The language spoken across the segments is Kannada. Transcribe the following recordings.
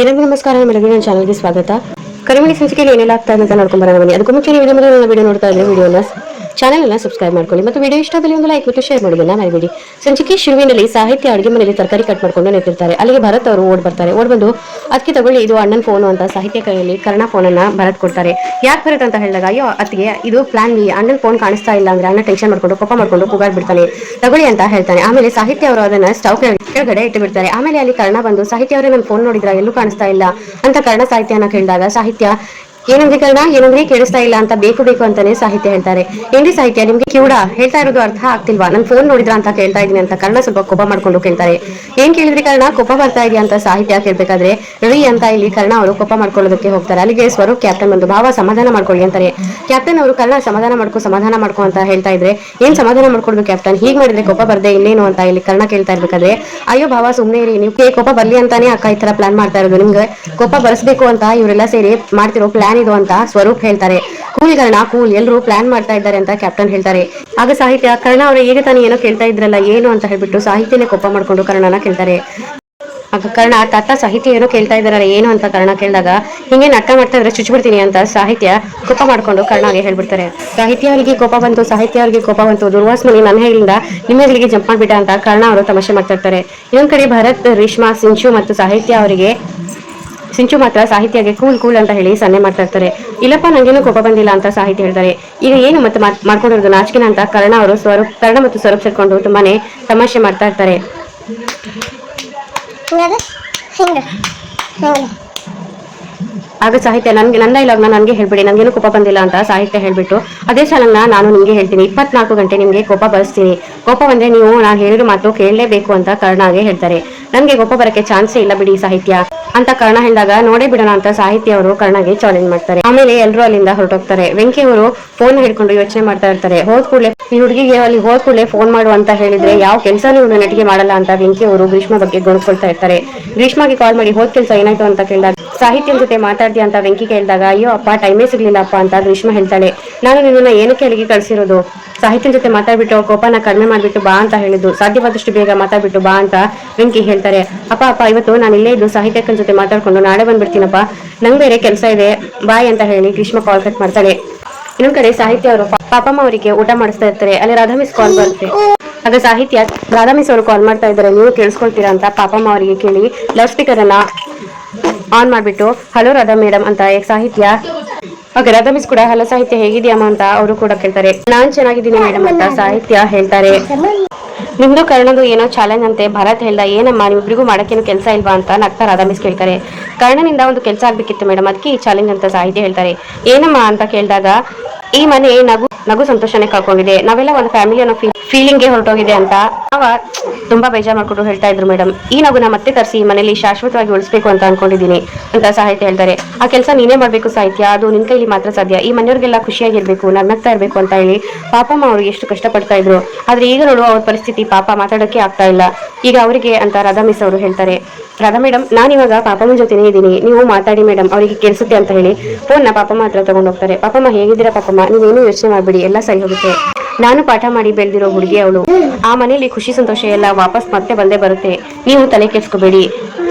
ಎಲ್ಲರಿಗೂ ನಮಸ್ಕಾರ ಮೇಡಮ್ ನನ್ನ ಚಾನಲ್ಗೆ ಸ್ವಾಗತ. ಕರಿಮಣಿ ಸಂಚಿಕೆಯಲ್ಲಿ ಏನೆಲ್ಲ ಆಗ್ತಾ ಇದೆ ಅಂತ ನೋಡ್ಕೊಂಡು ಬರೋಣ ಬನ್ನಿ. ಅದಕ್ಕೂ ಮುಂಚೆ ನನ್ನ ವಿಡಿಯೋ ನೋಡ್ತಾ ಇದ್ರೆ ವಿಡಿಯೋನ ಚಾನಲ್ ಅನ್ನ ಸಬ್ಸ್ಕ್ರೈಬ್ ಮಾಡ್ಕೊಳ್ಳಿ ಮತ್ತು ವಿಡಿಯೋ ಇಷ್ಟದಲ್ಲಿ ಒಂದು ಲೈಕ್ ಮತ್ತು ಶೇರ್ ಮಾಡೋದನ್ನ ಮರಿಬೇಡಿ. ಸಂಚಿಕೆ ಶುರುವಿನಲ್ಲಿ ಸಾಹಿತ್ಯ ಅಡುಗೆ ಮನೆಯಲ್ಲಿ ತರಕಾರಿ ಕಟ್ ಮಾಡ್ಕೊಂಡು ನಿಂತಿರ್ತಾರೆ ಅಲ್ಲಿಗೆ ಭರತ್ ಅವರು ಓಡ್ ಬರ್ತಾರೆ. ಓಡ್ ಬಂದು ಅದಕ್ಕೆ ತಗೊಳ್ಳಿ, ಇದು ಅಣ್ಣನ ಫೋನು ಅಂತ ಸಾಹಿತ್ಯ ಕೈಯಲ್ಲಿ ಕರ್ಣ ಫೋನನ್ನು ಭರತ್ ಕೊಡ್ತಾರೆ. ಯಾಕೆ ಭರತ್ ಅಂತ ಹೇಳಿದಾಗ, ಅಯ್ಯೋ, ಅತ್ತಿಗೆ ಇದು ಪ್ಲಾನ್ ಬಿ ಅಣ್ಣನ ಫೋನ್ ಕಾಣಿಸ್ತಾ ಇಲ್ಲ ಅಂದ್ರೆ ಅಣ್ಣ ಟೆನ್ಷನ್ ಮಾಡ್ಕೊಂಡು, ಕೋಪ ಮಾಡ್ಕೊಂಡು ಕೂಗಾಡ್ ಬಿಡ್ತಾನೆ. ತಗೊಳ್ಳಿ ಅಂತ ಹೇಳ್ತಾನೆ. ಆಮೇಲೆ ಸಾಹಿತ್ಯ ಅವರು ಅದನ್ನ ಸ್ಟವ್ ಕೆಳಗಡೆ ಇಟ್ಟು ಬಿಡ್ತಾರೆ. ಆಮೇಲೆ ಅಲ್ಲಿ ಕರ್ಣ ಬಂದು, ಸಾಹಿತ್ಯ ಅವರೇ ನನ್ನ ಫೋನ್ ನೋಡಿದ್ರೆ? ಎಲ್ಲೂ ಕಾಣಿಸ್ತಾ ಇಲ್ಲ. ಅಂತ ಕರ್ಣ ಸಾಹಿತ್ಯನ ಕೇಳಿದಾಗ ಸಾಹಿತ್ಯ ಏನಂದ್ರೆ ಕರ್ಣ? ಏನಂದ್ರೆ? ಕೇಳಿಸ್ತಾ ಇಲ್ಲ ಅಂತ ಬೇಕು ಬೇಕು ಅಂತಾನೆ ಸಾಹಿತ್ಯ ಹೇಳ್ತಾರೆ. ಏನ್ರಿ ಸಾಹಿತ್ಯ? ನಿಮ್ಗೆ ಕಿವುಡ ಹೇಳ್ತಾ ಇರೋದು ಅರ್ಥ ಆಗ್ತಿಲ್ವಾ? ನನ್ ಫೋನ್ ನೋಡಿದ್ರ ಅಂತ ಕೇಳ್ತಾ ಇದೀನಿ ಅಂತ ಕರ್ಣ ಸ್ವಲ್ಪ ಕೋಪ ಮಾಡ್ಕೊಂಡು ಕೇಳ್ತಾರೆ. ಏನ್ ಕೇಳಿದ್ರಿ ಕರ್ಣ? ಕೋಪ ಬರ್ತಾ ಇದೆಯಾ ಅಂತ ಸಾಹಿತ್ಯ ಕೇಳ್ಬೇಕಾದ್ರೆ ರೀ ಅಂತ ಇಲ್ಲಿ ಕರ್ಣ ಅವರು ಕೋಪ ಮಾಡ್ಕೊಳ್ಳೋದಕ್ಕೆ ಹೋಗ್ತಾರೆ. ಅಲ್ಲಿಗೆ ಸ್ವರೂಪ್ ಕ್ಯಾಪ್ಟನ್ ಬಂದು ಭಾವ ಸಮಾಧಾನ ಮಾಡ್ಕೊಳ್ಳಿ ಅಂತಾರೆ. ಕ್ಯಾಪ್ಟನ್ ಅವರು ಕರ್ಣ ಸಮಾಧಾನ ಮಾಡ್ಕೊ ಸಮಾಧಾನ ಮಾಡ್ಕೊ ಅಂತ ಹೇಳ್ತಾ ಇದ್ರೆ ಏನ್ ಸಮಾಧಾನ ಮಾಡ್ಕೊಡ್ಬೇಕು ಕ್ಯಾಪ್ಟನ್ ಹೀಗ್ ಮಾಡಿದ್ರೆ ಕೋಪ ಬರ್ದೇ ಇನ್ನೇನು ಅಂತ ಇಲ್ಲಿ ಕರ್ಣ ಕೇಳ್ತಾ ಇರ್ಬೇಕಾದ್ರೆ ಅಯ್ಯೋ ಭಾವ ಸುಮ್ನೆ ಇರಿ, ನೀವು ಕೋಪ ಬರ್ಲಿ ಅಂತಾನೆ ಅಕ್ಕ ಈ ತರ ಪ್ಲಾನ್ ಮಾಡ್ತಾ ಇರೋದು. ನಿಮ್ಗೆ ಕೋಪ ಬರ್ಸ್ಬೇಕು ಅಂತ ಇವರೆಲ್ಲ ಸೇರಿ ಮಾಡ್ತಿರೋ ಪ್ಲಾನ್ ಇದು ಅಂತ ಸ್ವರೂಪ್ ಹೇಳ್ತಾರೆ. ಕೂಲ್ ಕರ್ಣ ಕೂಲ್ ಎಲ್ಲರೂ ಪ್ಲಾನ್ ಮಾಡ್ತಾ ಇದ್ದಾರೆ ಅಂತ ಕ್ಯಾಪ್ಟನ್ ಹೇಳ್ತಾರೆ. ಆಗ ಸಾಹಿತ್ಯ, ಕರ್ಣ ಅವರು ಈಗ ತಾನೇ ಏನೋ ಕೇಳ್ತಾ ಇದ್ರಲ್ಲ, ಏನು ಅಂತ ಹೇಳ್ಬಿಟ್ಟು ಸಾಹಿತ್ಯನೇ ಕೋಪ ಮಾಡ್ಕೊಂಡು ಕರ್ಣನ ಕೇಳ್ತಾರೆ. ಆಗ ಕರ್ಣ, ತಾತ ಸಾಹಿತ್ಯ ಏನೋ ಕೇಳ್ತಾ ಇದಾರಲ್ಲ ಏನು ಅಂತ ಕರ್ಣ ಕೇಳಿದಾಗ ಹಿಂಗೆ ನಾಟಕ ಮಾಡ್ತಾ ಇದ್ರೆ ಚುಚ್ಚಿಬಿಡ್ತೀನಿ ಅಂತ ಸಾಹಿತ್ಯ ಕೋಪ ಮಾಡ್ಕೊಂಡು ಕರ್ಣಗೆ ಹೇಳ್ಬಿಡ್ತಾರೆ. ಸಾಹಿತ್ಯ ಅವರಿಗೆ ಕೋಪ ಬಂತು ಸಾಹಿತ್ಯ ಅವರಿಗೆ ಕೋಪ ಬಂತು ದುರ್ವಾಸ್ಮನಿ ನನ್ನ ಹೇಳಿಂದ ನಿಮ್ಮ ಜಂಪ್ ಮಾಡ್ಬಿಟ್ಟ ಅಂತ ಕರ್ಣ ಅವರು ತಮಾಷೆ ಮಾಡ್ತಾ ಇರ್ತಾರೆ. ಇನ್ನೊಂದ್ ಕಡೆ ಭರತ್, ರೇಷ್ಮಾ, ಸಿಂಚು ಮತ್ತು ಸಾಹಿತ್ಯ ಅವರಿಗೆ ಸಿಂಚು ಮಾತ್ರ ಸಾಹಿತ್ಯಗೆ ಕೂಲ್ ಕೂಲ್ ಅಂತ ಹೇಳಿ ಸನ್ನೆ ಮಾಡ್ತಾ ಇರ್ತಾರೆ. ಇಲ್ಲಪ್ಪ ನಂಗೇನು ಕೋಪ ಬಂದಿಲ್ಲ ಅಂತ ಸಾಹಿತ್ಯ ಹೇಳ್ತಾರೆ. ಈಗ ಏನು ಮತ್ತೆ ಮಾತ್- ಮಾಡ್ಕೊಂಡಿರೋದು ನಾಚಿಕೆನ ಅಂತ ಕರ್ಣ ಅವರು ಸ್ವರೂಪ್ ಕರ್ಣ ಮತ್ತು ಸ್ವರೂಪ್ ಸೇರ್ಕೊಂಡು ತುಂಬಾನೇ ತಮಾಷೆ ಮಾಡ್ತಾ ಇರ್ತಾರೆ. ಆಗ ಸಾಹಿತ್ಯ ನನ್ಗೆ ನನ್ನ ಇಲ್ಲ ನನಗೆ ಹೇಳ್ಬಿಡಿ ನನಗೇನು ಕೋಪ ಬಂದಿಲ್ಲ ಅಂತ ಸಾಹಿತ್ಯ ಹೇಳ್ಬಿಟ್ಟು ಅದೇ ಸಾಲನ್ನ ನಾನು ನಿಮಗೆ ಹೇಳ್ತೀನಿ ಇಪ್ಪತ್ನಾಲ್ಕು ಗಂಟೆ ನಿಮಗೆ ಕೋಪ ಬರೆಸ್ತೀನಿ ಕೋಪ ಬಂದ್ರೆ ನೀವು ನಾನು ಹೇಳಿರೋ ಮಾತು ಕೇಳಲೇಬೇಕು ಅಂತ ಕರ್ಣಾಗೆ ಹೇಳ್ತಾರೆ. ನನಗೆ ಕೋಪ ಬರಕ್ಕೆ ಚಾನ್ಸೇ ಇಲ್ಲ ಬಿಡಿ ಸಾಹಿತ್ಯ. ಅಂತ ಕರ್ಣ ಹೇಳಿದಾಗ, ನೋಡೇ ಬಿಡೋಣ ಅಂತ ಸಾಹಿತ್ಯ ಅವರು ಕರ್ಣಗೆ ಚಾಲೆಂಜ್ ಮಾಡ್ತಾರೆ. ಆಮೇಲೆ ಎಲ್ಲರೂ ಅಲ್ಲಿಂದ ಹೊರಟೋಗ್ತಾರೆ. ವೆಂಕಿ ಅವರು ಫೋನ್ ಹಿಡ್ಕೊಂಡು ಯೋಚನೆ ಮಾಡ್ತಾ ಇರ್ತಾರೆ. ಹೋದ್ ಕೂಡಲೇ, ಈ ಹುಡುಗಿಗೆ ಅಲ್ಲಿ ಹೋದ್ ಕೂಡಲೇ ಫೋನ್ ಮಾಡು ಅಂತ ಹೇಳಿದ್ರೆ ಯಾವ ಕೆಲಸನೂ ಇವನು ನಟಿಗೆ ಮಾಡಲ್ಲ ಅಂತ ವೆಂಕಿ ಅವರು ಗ್ರೀಷ್ಮ ಬಗ್ಗೆ ಗೊಣಕೊಳ್ತಾ ಇರ್ತಾರೆ. ಗ್ರೀಷ್ಮಗೆ ಕಾಲ್ ಮಾಡಿ, ಹೋದ್ ಕೆಲಸ ಏನಾಯ್ತು ಅಂತ ಕೇಳಿದಾಗ ಸಾಹಿತ್ಯನ ಜೊತೆ ಮಾತಾಡ್ತೀಯ ಅಂತ ವೆಂಕಿ ಕೇಳಿದಾಗ, ಅಯ್ಯೋ ಅಪ್ಪ ಟೈಮೇ ಸಿಗ್ಲಿಲ್ಲಪ್ಪ ಅಂತ ಗ್ರೀಷ್ಮ ಹೇಳ್ತಾಳೆ. ನಾನು ನಿನ್ನ ಏನಕ್ಕೆ ಅಲ್ಲಿಗೆ ಕಳ್ಸಿರೋದು? ಸಾಹಿತ್ಯನ ಜೊತೆ ಮಾತಾಡ್ಬಿಟ್ಟು ಕೋಪನ ಕಡಿಮೆ ಮಾಡ್ಬಿಟ್ಟು ಬಾ ಅಂತ ಹೇಳಿದ್ದು. ಸಾಧ್ಯವಾದಷ್ಟು ಬೇಗ ಮಾತಾಡ್ಬಿಟ್ಟು ಬಾ ಅಂತ ವೆಂಕಿ ಹೇಳ್ತಾರೆ. ಅಪ್ಪ ಅಪ್ಪ, ಇವತ್ತು ನಾನು ಇಲ್ಲೇ ಇದ್ದು ಸಾಹಿತ್ಯಕ್ಕನ ಜೊತೆ ಮಾತಾಡ್ಕೊಂಡು ನಾಳೆ ಬಂದ್ಬಿಡ್ತೀನಪ್ಪ. ನಂಗೆ ಬೇರೆ ಕೆಲಸ ಇದೆ. ಬಾಯ್ ಅಂತ ಹೇಳಿ ಗ್ರೀಷ್ಮ ಕಾಲ್ ಕಟ್ ಮಾಡ್ತಾಳೆ. ಇನ್ನೊಂದ್ ಕಡೆ ಸಾಹಿತ್ಯ ಅವರು ಪಾಪಮ್ಮ ಅವರಿಗೆ ಊಟ ಮಾಡಿಸ್ತಾ ಇರ್ತಾರೆ. ಅಲ್ಲಿ ರಾಧಾ ಮಿಸ್ ಕಾಲ್ ಬರುತ್ತೆ. ಆಗ ಸಾಹಿತ್ಯ, ರಾಧಾ ಮಿಸ್ ಅವರು ಕಾಲ್ ಮಾಡ್ತಾ ಇದ್ದಾರೆ. ನೀವು ಕೇಳಿಸ್ಕೊಳ್ತೀರಾ ಅಂತ ಪಾಪಮ್ಮ ಅವರಿಗೆ ಕೇಳಿ ಲೌಡ್ ಸ್ಪೀಕರ್ ಅನ್ನ ಆನ್ ಮಾಡಿಬಿಟ್ಟು, ಹಲೋ ರಾಧಾ ಮೇಡಮ್ ಅಂತ ಸಾಹಿತ್ಯ. ಓಕೆ, ರಾಧಾ ಮಿಸ್ ಕೂಡ, ಹಲೋ ಸಾಹಿತ್ಯ ಹೇಗಿದೆಯಮ್ಮ ಅಂತ ಅವರು ಕೂಡ ಕೇಳ್ತಾರೆ. ನಾನ್ ಚೆನ್ನಾಗಿದ್ದೀನಿ ಮೇಡಮ್ ಅಂತ ಸಾಹಿತ್ಯ ಹೇಳ್ತಾರೆ. ನಿಮ್ದು ಕರ್ಣದು ಏನೋ ಚಾಲೆಂಜ್ ಅಂತೆ, ಭರತ್ ಹೇಳ್ದ, ಏನಮ್ಮ ನಿಮ್ಮಿಬ್ಬರಿಗೂ ಮಾಡೋಕ್ಕೇನು ಕೆಲಸ ಇಲ್ವಾ ಅಂತ ನಗ್ತಾ ರಾಧಾ ಮಿಸ್ ಕೇಳ್ತಾರೆ. ಕರ್ಣನಿಂದ ಒಂದು ಕೆಲಸ ಆಗ್ಬೇಕಿತ್ತು ಮೇಡಮ್ ಅದಕ್ಕೆ ಈ ಚಾಲೆಂಜ್ ಅಂತ ಸಾಹಿತ್ಯ ಹೇಳ್ತಾರೆ. ಏನಮ್ಮ ಅಂತ ಕೇಳಿದಾಗ, ಈ ಮನೆ ನಗು ನಗು ಸಂತೋಷನೇ ಕಳ್ಕೊಂಡಿದೆ. ನಾವೆಲ್ಲ ಒಂದು ಫ್ಯಾಮಿಲಿ ಅನ್ನೋ ಫೀಲಿಂಗ್ಗೆ ಹೊರಟೋಗಿದೆ ಅಂತ. ಅವ ತುಂಬಾ ಬೇಜಾರ್ ಮಾಡ್ಕೊಂಡು ಹೇಳ್ತಾ ಇದ್ರು ಮೇಡಮ್ ಈ ನಗುನ ಮತ್ತೆ ತರಿಸಿ ಈ ಮನೇಲಿ ಶಾಶ್ವತವಾಗಿ ಉಳಿಸ್ಬೇಕು ಅಂತ ಅನ್ಕೊಂಡಿದ್ದೀನಿ ಅಂತ ಸಾಹಿತ್ಯ ಹೇಳ್ತಾರೆ. ಆ ಕೆಲಸ ನೀನೇ ಮಾಡ್ಬೇಕು ಸಾಹಿತ್ಯ. ಅದು ನಿನ್ ಕೈಲಿ ಮಾತ್ರ ಸಾಧ್ಯ. ಈ ಮನೆಯವ್ರಿಗೆಲ್ಲ ಖುಷಿಯಾಗಿರ್ಬೇಕು ನಗ್ನಗ್ತಾ ಇರ್ಬೇಕು ಅಂತ ಹೇಳಿ ಪಾಪಮ್ಮ ಅವ್ರಿಗೆ ಎಷ್ಟು ಕಷ್ಟಪಡ್ತಾ ಇದ್ರು. ಆದ್ರೆ ಈಗ ನೋಡುವ ಅವ್ರ ಪರಿಸ್ಥಿತಿ ಪಾಪ ಮಾತಾಡೋಕೆ ಆಗ್ತಾ ಇಲ್ಲ. ಈಗ ಅವರಿಗೆ ಅಂತ ರಾಧಾ ಮಿಸ್ ಅವರು ಹೇಳ್ತಾರೆ, ರಾಧಾ ಮೇಡಮ್ ನಾನು ಇವಾಗ ಪಾಪಮ್ಮನ ಜೊತೆನೇ ಇದ್ದೀನಿ. ನೀವು ಮಾತಾಡಿ ಮೇಡಮ್ ಅವರಿಗೆ ಕೇಳಿಸುತ್ತೆ ಅಂತ ಹೇಳಿ. ಫೋನ್ನ ಪಾಪಮ್ಮ ಹತ್ರ ತಗೊಂಡು ಹೋಗ್ತಾರೆ ಪಾಪಮ್ಮ ಹೇಗಿದ್ದೀರಾ ಪಾಪಮ್ಮ? ನೀವೇನು ಯೋಚನೆ ಮಾಡಬೇಡಿ. ಎಲ್ಲ ಸರಿ ಹೋಗುತ್ತೆ. ನಾನು ಪಾಠ ಮಾಡಿ ಬೆಳೆದಿರೋ ಹುಡುಗಿ ಅವಳು. ಆ ಮನೆಯಲ್ಲಿ ಖುಷಿ, ಸಂತೋಷ ಎಲ್ಲ ವಾಪಸ್ ಮತ್ತೆ ಬಂದೇ ಬರುತ್ತೆ. ನೀವು ತಲೆ ಕೆಡ್ಸ್ಕೋಬೇಡಿ.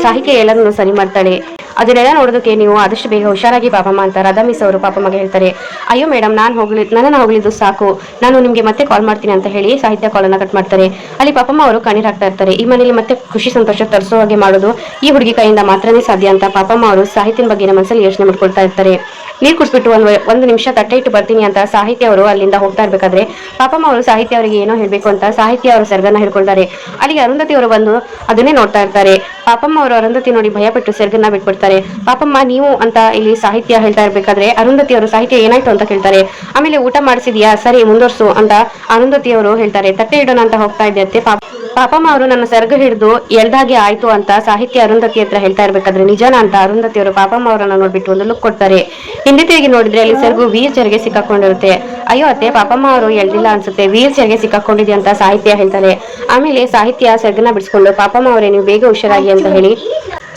ಸಾಹಿತ್ಯ ಎಲ್ಲರನ್ನು ಸರಿ ಮಾಡ್ತಾಳೆ. ಅದನ್ನೆಲ್ಲ ನೋಡೋದಕ್ಕೆ ನೀವು ಆದಷ್ಟು ಬೇಗ ಹುಷಾರಾಗಿ ಪಾಪಮ್ಮ ಅಂತ ರಾಧಾ ಮಿಸ್ ಅವರು ಪಾಪಮ್ಮಗೆ ಹೇಳ್ತಾರೆ. ಅಯ್ಯೋ ಮೇಡಮ್ ನಾನು ಹೋಗ್ಲಿ, ನನ್ನನ್ನು ಹೋಗ್ಲಿದ್ದು ಸಾಕು. ನಾನು ನಿಮಗೆ ಮತ್ತೆ ಕಾಲ್ ಮಾಡ್ತೀನಿ ಅಂತ ಹೇಳಿ ಸಾಹಿತ್ಯ ಕಾಲನ್ನ ಕಟ್ ಮಾಡ್ತಾರೆ. ಅಲ್ಲಿ ಪಾಪಮ್ಮ ಅವರು ಕಣ್ಣೀರ್ ಹಾಕ್ತಾ ಇರ್ತಾರೆ. ಈ ಮನೇಲಿ ಮತ್ತೆ ಖುಷಿ, ಸಂತೋಷ ತರಿಸೋ ಹಾಗೆ ಮಾಡೋದು ಈ ಹುಡುಗಿ ಕೈಯಿಂದ ಮಾತ್ರನೇ ಸಾಧ್ಯ ಅಂತ ಪಾಪಮ್ಮ ಅವರು ಸಾಹಿತ್ಯನ ಬಗ್ಗೆ ಮನಸ್ಸಲ್ಲಿ ಯೋಚನೆ ಮಾಡ್ಕೊಳ್ತಾ ಇರ್ತಾರೆ. ನೀರ್ ಕುಡಿಸ್ಬಿಟ್ಟು ಒಂದು ಒಂದು ನಿಮಿಷ ತಟ್ಟೆ ಇಟ್ಟು ಬರ್ತೀನಿ ಅಂತ ಸಾಹಿತ್ಯ ಅವರು ಅಲ್ಲಿಂದ ಹೋಗ್ತಾ ಇರ್ಬೇಕಾದ್ರೆ ಪಾಪಮ್ಮ ಅವರು ಸಾಹಿತ್ಯ ಅವರಿಗೆ ಏನೋ ಹೇಳ್ಬೇಕು ಅಂತ ಸಾಹಿತ್ಯ ಅವರು ಸರ್ಗನ್ನ ಹಿಡ್ಕೊಳ್ತಾರೆ ಅಲ್ಲಿಗೆ ಅರುಂಧತಿ ಅವರು ಬಂದು ಅದನ್ನೇ ನೋಡ್ತಾ ಇರ್ತಾರೆ. ಪಾಪಮ್ಮ ಅವರು ಅರುಂಧತಿ ನೋಡಿ ಭಯಪಟ್ಟು ಸರ್ಗನ್ನ ಬಿಟ್ಬಿಡ್ತಾರೆ. ಪಾಪಮ್ಮ, ನೀವು ಅಂತ ಇಲ್ಲಿ ಸಾಹಿತ್ಯ ಹೇಳ್ತಾ ಇರ್ಬೇಕಾದ್ರೆ ಅರುಂಧತಿ ಅವರು ಸಾಹಿತ್ಯ ಏನಾಯ್ತು ಅಂತ ಕೇಳ್ತಾರೆ. ಆಮೇಲೆ ಊಟ ಮಾಡಿಸಿದ್ಯಾ? ಸರಿ, ಮುಂದುವರ್ಸು ಅಂತ ಅರುಂಧತಿ ಅವರು ಹೇಳ್ತಾರೆ. ತಟ್ಟೆ ಇಡೋಣ ಅಂತ ಹೋಗ್ತಾ ಇದ್ದಂತೆ ಪಾಪ ಪಾಪಮ್ಮ ಅವರು ನನ್ನ ಸರ್ಗ ಹಿಡಿದು ಎಳ್ದಾಗೆ ಆಯ್ತು ಅಂತ ಸಾಹಿತ್ಯ ಅರುಂಧತಿ ಹತ್ರ ಹೇಳ್ತಾ ಇರ್ಬೇಕಾದ್ರೆ ನಿಜಾನ ಅಂತ ಅರುಂಧತಿ ಅವರು ಪಾಪಮ್ಮ ಅವರನ್ನ ನೋಡ್ಬಿಟ್ಟು ಒಂದು ಲುಕ್ ಕೊಡ್ತಾರೆ. ಹಿಂದೆ ತಿರುಗಿ ನೋಡಿದ್ರೆ ಅಲ್ಲಿ ಸರ್ಗು ವೀಲ್ ಚೇರ್ಗೆ ಸಿಕ್ಕಾಕೊಂಡಿರುತ್ತೆ. ಅಯ್ಯೋ ಅತ್ತೆ, ಪಾಪಮ್ಮ ಅವರು ಎಳ್ದಿಲ್ಲ ಅನ್ಸುತ್ತೆ. ವೀಲ್ ಚೇರ್ಗೆ ಸಿಕ್ಕಾಕೊಂಡಿದೆ ಅಂತ ಸಾಹಿತ್ಯ ಹೇಳ್ತಾರೆ ಆಮೇಲೆ ಸಾಹಿತ್ಯ ಸರ್ಗನ ಬಿಡಿಸ್ಕೊಂಡು ಪಾಪಮ್ಮ ಅವರೇ, ನೀವು ಬೇಗ ಹುಷಾರಾಗಿ ಅಂತ ಹೇಳಿ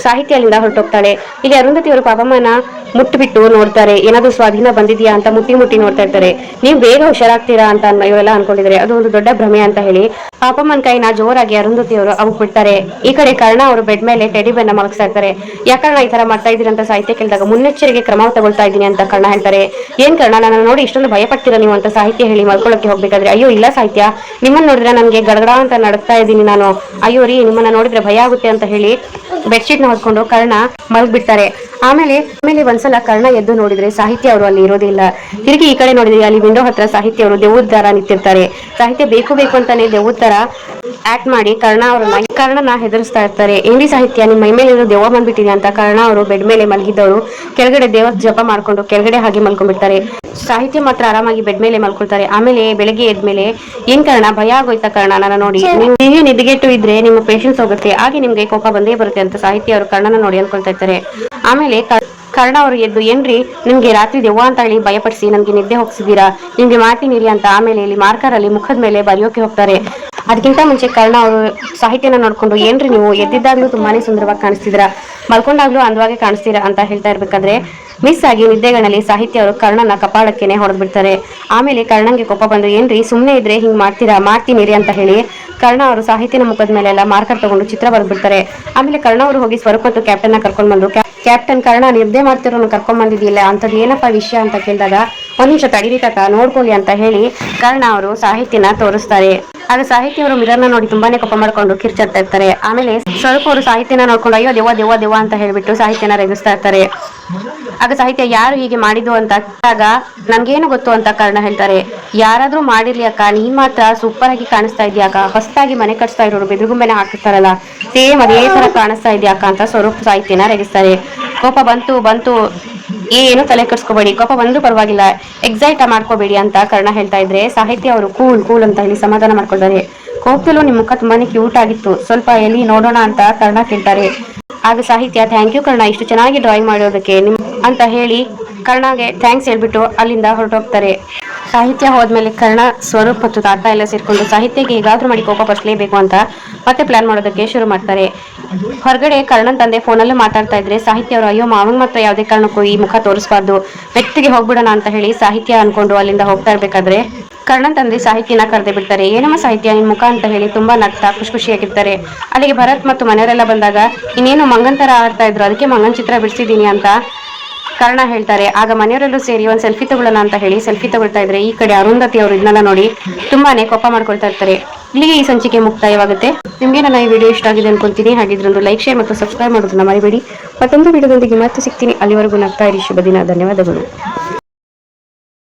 ಸಾಹಿತ್ಯ ಅಲ್ಲಿಂದ ಹೊರಟೋಗ್ತಾಳೆ. ಇಲ್ಲಿ ಅರುಂಧತಿ ಅವರು ಪಾಪಮ್ಮನ ಮುಟ್ಬಿಟ್ಟು ನೋಡ್ತಾರೆ, ಏನಾದ್ರು ಸ್ವಾಧೀನ ಬಂದಿದ್ಯಾ ಅಂತ ಮುಟ್ಟಿ ಮುಟ್ಟಿ ನೋಡ್ತಾ ಇರ್ತಾರೆ. ನೀವು ಬೇಗ ಹುಷಾರಾಗ್ತೀರಾ ಅಂತ ಇವರೆಲ್ಲ ಅನ್ಕೊಂಡಿದ್ದಾರೆ. ಅದು ಒಂದು ದೊಡ್ಡ ಭ್ರಮೆ ಅಂತ ಹೇಳಿ ಪಾಪಮ್ಮನ ಕೈನ ಜೋರಾಗಿ ಅರುಂಧತಿ ಅವರು ಅವು ಬಿಡ್ತಾರೆ ಈ ಕಡೆ ಕರ್ಣ ಅವರು ಬೆಡ್ ಮೇಲೆ ಟೆಡಿ ಬೆನ್ನ ಮಲಗಿಸ್ತಾ ಇರ್ತಾರೆ. ಯಾಕಣ್ಣ ಈ ತರ ಮಾಡ್ತಾ ಇದೀರಿ ಅಂತ ಸಾಹಿತ್ಯ ಕೇಳಿದಾಗ ಮುನ್ನೆಚ್ಚರಿಕೆ ಕ್ರಮ ತಗೊಳ್ತಾ ಇದ್ದೀನಿ ಅಂತ ಕರ್ಣ ಹೇಳ್ತಾರೆ. ಏನ್ ಕರ್ಣ ನನ್ನ ನೋಡಿ ಇಷ್ಟೊಂದು ಭಯ ಪಡ್ತೀರಾ ನೀವು ಅಂತ ಸಾಹಿತ್ಯ ಹೇಳಿ ಮಲ್ಕೊಳ್ಳೋಕೆ ಹೋಗ್ಬೇಕಾದ್ರೆ? ಅಯ್ಯೋ, ಇಲ್ಲ ಸಾಹಿತ್ಯ. ನಿಮ್ಮನ್ನ ನೋಡಿದ್ರೆ ನನಗೆ ಗಡಗಡ ಅಂತ ನಡಕ್ತಾ ಇದ್ದೀನಿ ನಾನು. ಅಯ್ಯೋ ರೀ, ನಿಮ್ಮನ್ನ ನೋಡಿದ್ರೆ ಭಯ ಆಗುತ್ತೆ ಅಂತ ಹೇಳಿ ಬೆಡ್ಶೀಟ್ನ ಹೊತ್ಕೊಂಡು ಕರ್ಣ ಮಲಗ್ಬಿಡ್ತಾರೆ. ಆಮೇಲೆ ಆಮೇಲೆ ಒಂದ್ಸಲ ಕರ್ಣ ಎದ್ದು ನೋಡಿದ್ರೆ ಸಾಹಿತ್ಯ ಅವರು ಅಲ್ಲಿ ಇರೋದಿಲ್ಲ ತಿರುಗಿ ಈ ಕಡೆ ನೋಡಿದ್ರೆ ಅಲ್ಲಿ ವಿಂಡೋ ಹತ್ರ ಸಾಹಿತ್ಯ ಅವರು ದೆವ್ವದ ತರ ನಿಂತಿರ್ತಾರೆ. ಸಾಹಿತ್ಯ ಬೇಕು ಬೇಕು ಅಂತಾನೆ ದೆವ್ವದ ತರ ಆಕ್ಟ್ ಮಾಡಿ ಕರ್ಣ ಅವರು ಕರ್ಣನ ಹೆದರಿಸ್ತಾ ಇರ್ತಾರೆ. ಏನ್ರಿ ಸಾಹಿತ್ಯ? ನಿಮ್ಮ ಮೈ ಮೇಲೆ ದೇವ ದೆವ್ವ ಬಂದ್ಬಿಟ್ಟಿದೆ ಅಂತ ಕರ್ಣ ಅವರು ಬೆಡ್ ಮೇಲೆ ಮಲಗಿದ್ದವರು ಕೆಳಗಡೆ ದೇವ ಜಪ ಮಾಡ್ಕೊಂಡು ಕೆಳಗಡೆ ಹಾಗೆ ಮಲ್ಕೊಂಡ್ಬಿಡ್ತಾರೆ. ಸಾಹಿತ್ಯ ಮಾತ್ರ ಆರಾಮಾಗಿ ಬೆಡ್ ಮೇಲೆ ಮಲ್ಕೊಳ್ತಾರೆ. ಆಮೇಲೆ ಬೆಳಗ್ಗೆ ಎದ್ಮೇಲೆ ಏನ್ ಕಾರಣ? ಭಯ ಆಗೋಯ್ತಾ ಕಾರಣ? ನನ್ನ ನೋಡಿ. ನೀವು ನೀವೇ ನಿದ್ಗೆಟ್ಟು ಇದ್ರೆ ನಿಮ್ಮ ಪೇಷನ್ಸ್ ಹೋಗುತ್ತೆ. ಹಾಗೆ ನಿಮ್ಗೆ ಕೋಪ ಬಂದೇ ಬರುತ್ತೆ ಅಂತ ಸಾಹಿತ್ಯ ಅವರು ಕರ್ಣನ ನೋಡಿ ಅನ್ಕೊಳ್ತಾ ಇರ್ತಾರೆ. ಆಮೇಲೆ ಕರ್ಣ ಅವರು ಎದ್ದು, ಏನ್ರಿ, ನಿಮ್ಗೆ ರಾತ್ರಿ ದೆವ್ವ ಅಂತ ಹೇಳಿ ಭಯಪಡಿಸಿ ನಮ್ಗೆ ನಿದ್ದೆ ಹೋಗ್ಸಿದೀರಾ ನಿಮ್ಗೆ ಮಾಡ್ತೀನಿ ಅಂತ ಆಮೇಲೆ ಇಲ್ಲಿ ಮಾರ್ಕರ್ ಅಲ್ಲಿ ಮುಖದ ಮೇಲೆ ಬರೆಯೋಕೆ ಹೋಗ್ತಾರೆ. ಅದಕ್ಕಿಂತ ಮುಂಚೆ ಕರ್ಣ ಅವರು ಸಾಹಿತ್ಯನ ನೋಡಿಕೊಂಡು, ಏನ್ರಿ ನೀವು? ಎದ್ದಿದ್ದಾಗಲೂ ತುಂಬಾನೇ ಸುಂದರವಾಗಿ ಕಾಣಿಸ್ತಿದ್ರ ಮಲ್ಕೊಂಡಾಗ್ಲೂ ಅಂದವಾಗಿ ಕಾಣಿಸ್ತೀರಾ? ಅಂತ ಹೇಳ್ತಾ ಇರ್ಬೇಕಾದ್ರೆ, ಮಿಸ್ ಆಗಿ ನಿದ್ದೆಗಳಲ್ಲಿ ಸಾಹಿತ್ಯ ಅವರು ಕರ್ಣನ ಕಪಾಳಕ್ಕೆನೆ ಹೊಡೆದ್ ಬಿಡ್ತಾರೆ ಆಮೇಲೆ ಕರ್ಣಂಗೆ ಕೋಪ ಬಂದು, ಏನ್ರಿ ಸುಮ್ಮನೆ ಇದ್ರೆ ಹಿಂಗ್ ಮಾಡ್ತೀರಾ? ಮಾಡ್ತೀನಿ ರೀ ಅಂತ ಹೇಳಿ ಕರ್ಣ ಅವರು ಸಾಹಿತ್ಯನ ಮುಖದ ಮೇಲೆಲ್ಲ ಮಾರ್ಕರ್ ತಗೊಂಡು ಚಿತ್ರ ಬರೆದ್ಬಿಡ್ತಾರೆ. ಆಮೇಲೆ ಕರ್ಣ ಅವರು ಹೋಗಿ ಸ್ವರೂಪ್ ಮತ್ತು ಕ್ಯಾಪ್ಟನ್ನ ಕರ್ಕೊಂಡು ಬಂದು ಕ್ಯಾಪ್ಟನ್ ಕರ್ಣ ನಿದ್ದೆ ಮಾಡ್ತಿರೋನು ಕರ್ಕೊಂಡ್ ಬಂದಿದ್ದಿಲ್ಲ ಅಂತದ್ ಏನಪ್ಪ ವಿಷಯ? ಅಂತ ಕೇಳಿದಾಗ, ಒಂದ್ ನಿಮಿಷ ತಡೀರಿ ತಾತ ನೋಡ್ಕೊಳ್ಳಿ ಅಂತ ಹೇಳಿ ಕರ್ಣ ಅವರು ಸಾಹಿತ್ಯನ ತೋರಿಸ್ತಾರೆ. ಆಗ ಸಾಹಿತ್ಯ ಅವರು ಮಿರರ್ನ ನೋಡಿ ತುಂಬಾನೇ ಕೋಪ ಮಾಡ್ಕೊಂಡು ಕಿರ್ಚಾಡ್ತಾ ಇರ್ತಾರೆ. ಆಮೇಲೆ ಸ್ವಲ್ಪ ಅವರು ಸಾಹಿತ್ಯನ ನೋಡ್ಕೊಂಡು, ಅಯ್ಯೋ ದೆವ್ವ ದೆವ್ವ ದೆವ್ವ ಅಂತ ಹೇಳ್ಬಿಟ್ಟು ಸಾಹಿತ್ಯನ ರೆಗಿಸ್ತಾ ಇರ್ತಾರೆ. ಆಗ ಸಾಹಿತ್ಯ ಯಾರು ಹೀಗೆ ಮಾಡಿದ್ದು ಅಂತ ಆಗ ನಮ್ಗೇನು ಗೊತ್ತು ಅಂತ ಕಾರಣ ಹೇಳ್ತಾರೆ. ಯಾರಾದ್ರೂ ಮಾಡಿರ್ಲಿ ಅಕ್ಕ ನೀ ಮಾತ್ರ ಸೂಪರ್ ಆಗಿ ಕಾಣಿಸ್ತಾ ಇದ್ಯಾ ಅಕ್ಕ. ಹೊಸದಾಗಿ ಮನೆ ಕಟ್ಸ್ತಾ ಇರೋರು ಬೆದರುಗುಂಬೆನ ಹಾಕಿರ್ತಾರಲ್ಲ, ಸೇಮ್ ಅದೇ ತರ ಕಾಣಿಸ್ತಾ ಇದ್ಯಾ ಅಕ್ಕ ಅಂತ ಸ್ವರೂಪ್ ಸಾಹಿತ್ಯನ ರೆಗಿಸ್ತಾರೆ. ಕೋಪ ಬಂತು ಬಂತು. ಏನು ತಲೆ ಕಟ್ಸ್ಕೋಬೇಡಿ ಕೋಪ ಬಂದ್ರೂ ಪರವಾಗಿಲ್ಲ. ಎಕ್ಸೈಟ್ ಮಾಡ್ಕೋಬೇಡಿ ಅಂತ ಕರ್ಣ ಹೇಳ್ತಾ ಇದ್ರೆ, ಸಾಹಿತ್ಯ ಅವರು ಕೂಲ್ ಕೂಲ್ ಅಂತ ಹೇಳಿ ಸಮಾಧಾನ ಮಾಡ್ಕೊಳ್ತಾರೆ. ಕೋಪದಲ್ಲೂ ನಿಮ್ಮ ಮುಖ ತುಂಬಾನೇ ಕ್ಯೂಟ್ ಆಗಿತ್ತು. ಸ್ವಲ್ಪ ಎಲ್ಲಿ ನೋಡೋಣ ಅಂತ ಕರ್ಣ ಕೇಳ್ತಾರೆ. ಆಗ ಸಾಹಿತ್ಯ ಥ್ಯಾಂಕ್ ಯು ಕರ್ಣ, ಇಷ್ಟು ಚೆನ್ನಾಗಿ ಡ್ರಾಯಿಂಗ್ ಮಾಡೋದಕ್ಕೆ ನಿಮ್ ಅಂತ ಹೇಳಿ ಕರ್ಣಗೆ ಥ್ಯಾಂಕ್ಸ್ ಹೇಳ್ಬಿಟ್ಟು ಅಲ್ಲಿಂದ ಹೊರಟೋಗ್ತಾರೆ. ಸಾಹಿತ್ಯ ಹೋದ್ಮೇಲೆ ಕರ್ಣ ಸ್ವರೂಪ್ ಮತ್ತು ತಾತ ಎಲ್ಲ ಸೇರ್ಕೊಂಡು ಸಾಹಿತ್ಯಕ್ಕೆ ಹೇಗಾದ್ರೂ ಮಾಡಿ ಕೋಪ ಬರ್ಸ್ಲೇಬೇಕು ಅಂತ ಮತ್ತೆ ಪ್ಲಾನ್ ಮಾಡೋದಕ್ಕೆ ಶುರು ಮಾಡ್ತಾರೆ. ಹೊರಗಡೆ ಕರ್ಣನ್ ತಂದೆ ಫೋನಲ್ಲೂ ಮಾತಾಡ್ತಾ ಇದ್ರೆ ಸಾಹಿತ್ಯ ಅವರು ಅಯ್ಯೋ ಮಾವನ್ ಮಾತ್ರ ಯಾವುದೇ ಕಾರಣಕ್ಕೂ ಈ ಮುಖ ತೋರಿಸಬಾರ್ದು, ವ್ಯಕ್ತಿಗೆ ಹೋಗ್ಬಿಡೋಣ ಅಂತ ಹೇಳಿ ಸಾಹಿತ್ಯ ಅನ್ಕೊಂಡು ಅಲ್ಲಿಂದ ಹೋಗ್ತಾ ಇರ್ಬೇಕಾದ್ರೆ ಕರ್ಣನ್ ತಂದೆ ಸಾಹಿತ್ಯನ ಕರೆದೇ ಬಿಡ್ತಾರೆ. ಏನಮ್ಮ ಸಾಹಿತ್ಯ? ನಿನ್ ಮುಖ ಅಂತ ಹೇಳಿ ತುಂಬಾ ನಗ್ತಾ ಖುಷಿ ಖುಷಿಯಾಗಿರ್ತಾರೆ. ಅಲ್ಲಿಗೆ ಭರತ್ ಮತ್ತು ಮನೆಯವರೆಲ್ಲ ಬಂದಾಗ, ಇನ್ನೇನು ಮಂಗನ್ ತರ ಆಡ್ತಾ ಇದ್ರು? ಅದಕ್ಕೆ ಮಂಗನ್ ಚಿತ್ರ ಬಿಡಿಸಿದೀನಿ ಅಂತ ಕರ್ಣ ಹೇಳ್ತಾರೆ. ಆಗ ಮನೆಯವರೆಲ್ಲೂ ಸೇರಿ ಒಂದು ಸೆಲ್ಫಿ ತಗೊಳ್ಳೋಣ ಅಂತ ಹೇಳಿ ಸೆಲ್ಫಿ ತಗೊಳ್ತಾ ಇದ್ರೆ ಈ ಕಡೆ ಅರುಂಧತಿ ಅವರು ಇದನ್ನೆಲ್ಲ ನೋಡಿ ತುಂಬಾನೇ ಕೋಪ ಮಾಡ್ಕೊಳ್ತಾ ಇರ್ತಾರೆ. ಇಲ್ಲಿಗೆ ಈ ಸಂಚಿಕೆ ಮುಕ್ತಾಯವಾಗುತ್ತೆ. ನಿಮಗೆ ನನ್ನ ಈ ವಿಡಿಯೋ ಇಷ್ಟ ಆಗಿದೆ ಅನ್ಕೊಂತೀನಿ. ಹಾಗಿದ್ರೆ ಒಂದು ಲೈಕ್ ಶೇರ್ ಮತ್ತು ಸಬ್ಸ್ಕ್ರೈಬ್ ಮಾಡೋದನ್ನ ಮರಿಬೇಡಿ. ಮತ್ತೊಂದು ವಿಡಿಯೋದೊಂದಿಗೆ ಮತ್ತೆ ಸಿಗ್ತೀನಿ. ಅಲ್ಲಿವರೆಗೂ ನಗ್ತಾ ಇರಿ. ಶುಭ ದಿನ. ಧನ್ಯವಾದಗಳು.